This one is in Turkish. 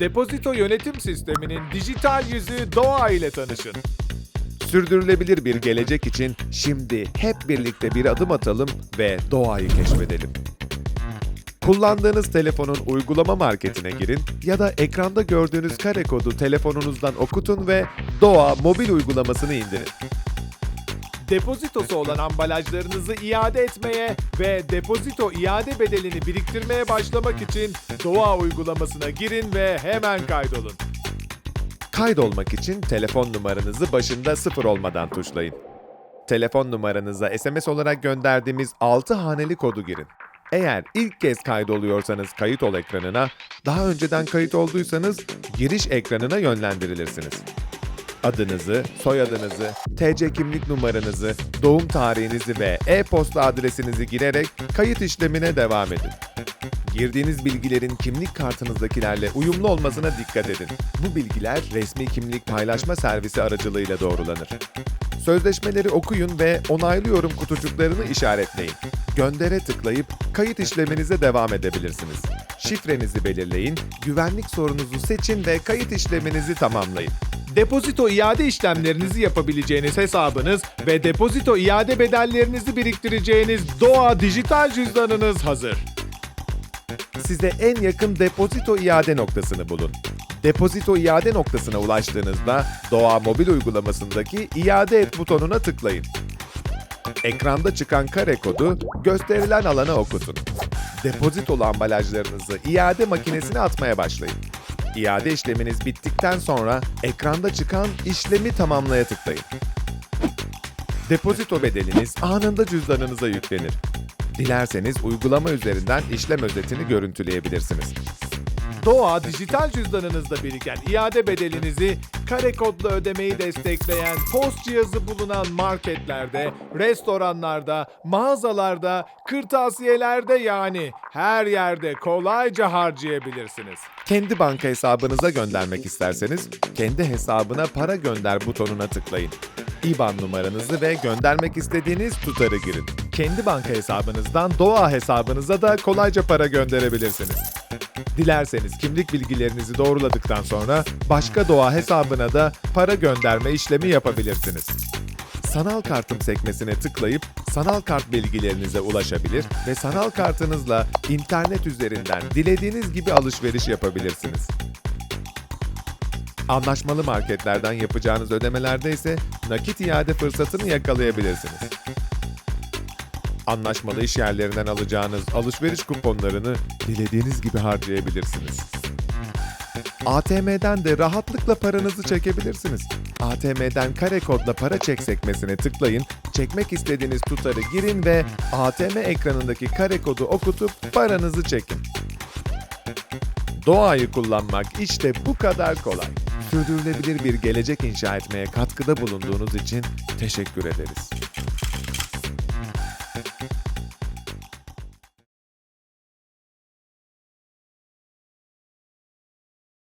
Depozito yönetim sisteminin dijital yüzü Doğa ile tanışın. Sürdürülebilir bir gelecek için şimdi hep birlikte bir adım atalım ve doğayı keşfedelim. Kullandığınız telefonun uygulama marketine girin ya da ekranda gördüğünüz kare kodu telefonunuzdan okutun ve Doğa mobil uygulamasını indirin. Depozitosu olan ambalajlarınızı iade etmeye ve depozito iade bedelini biriktirmeye başlamak için Doğa uygulamasına girin ve hemen kaydolun. Kaydolmak için telefon numaranızı başında sıfır olmadan tuşlayın. Telefon numaranıza SMS olarak gönderdiğimiz 6 haneli kodu girin. Eğer ilk kez kaydoluyorsanız kayıt ol ekranına, daha önceden kayıt olduysanız giriş ekranına yönlendirilirsiniz. Adınızı, soyadınızı, TC kimlik numaranızı, doğum tarihinizi ve e-posta adresinizi girerek kayıt işlemine devam edin. Girdiğiniz bilgilerin kimlik kartınızdakilerle uyumlu olmasına dikkat edin. Bu bilgiler resmi kimlik paylaşma servisi aracılığıyla doğrulanır. Sözleşmeleri okuyun ve onaylıyorum kutucuklarını işaretleyin. Göndere tıklayıp kayıt işleminize devam edebilirsiniz. Şifrenizi belirleyin, güvenlik sorunuzu seçin ve kayıt işleminizi tamamlayın. Depozito iade işlemlerinizi yapabileceğiniz hesabınız ve depozito iade bedellerinizi biriktireceğiniz Doğa dijital cüzdanınız hazır. size en yakın depozito iade noktasını bulun. Depozito iade noktasına ulaştığınızda Doğa mobil uygulamasındaki iade et butonuna tıklayın. Ekranda çıkan kare kodu gösterilen alana okutun. Depozitolu ambalajlarınızı iade makinesine atmaya başlayın. İade işleminiz bittikten sonra ekranda çıkan işlemi tamamlaya tıklayın. Depozito bedeliniz anında cüzdanınıza yüklenir. Dilerseniz uygulama üzerinden işlem özetini görüntüleyebilirsiniz. Doğa dijital cüzdanınızda biriken iade bedelinizi kare kodlu ödemeyi destekleyen post cihazı bulunan marketlerde, restoranlarda, mağazalarda, kırtasiyelerde yani her yerde kolayca harcayabilirsiniz. Kendi banka hesabınıza göndermek isterseniz, kendi hesabına para gönder butonuna tıklayın. IBAN numaranızı ve göndermek istediğiniz tutarı girin. Kendi banka hesabınızdan Doğa hesabınıza da kolayca para gönderebilirsiniz. Dilerseniz kimlik bilgilerinizi doğruladıktan sonra başka doğa hesabına da para gönderme işlemi yapabilirsiniz. Sanal kartım sekmesine tıklayıp sanal kart bilgilerinize ulaşabilir ve sanal kartınızla internet üzerinden dilediğiniz gibi alışveriş yapabilirsiniz. Anlaşmalı marketlerden yapacağınız ödemelerde ise nakit iade fırsatını yakalayabilirsiniz. Anlaşmalı iş yerlerinden alacağınız alışveriş kuponlarını dilediğiniz gibi harcayabilirsiniz. ATM'den de rahatlıkla paranızı çekebilirsiniz. ATM'den kare kodla para çek sekmesine tıklayın, çekmek istediğiniz tutarı girin ve ATM ekranındaki kare kodu okutup paranızı çekin. Doğayı kullanmak işte bu kadar kolay. Sürdürülebilir bir gelecek inşa etmeye katkıda bulunduğunuz için teşekkür ederiz.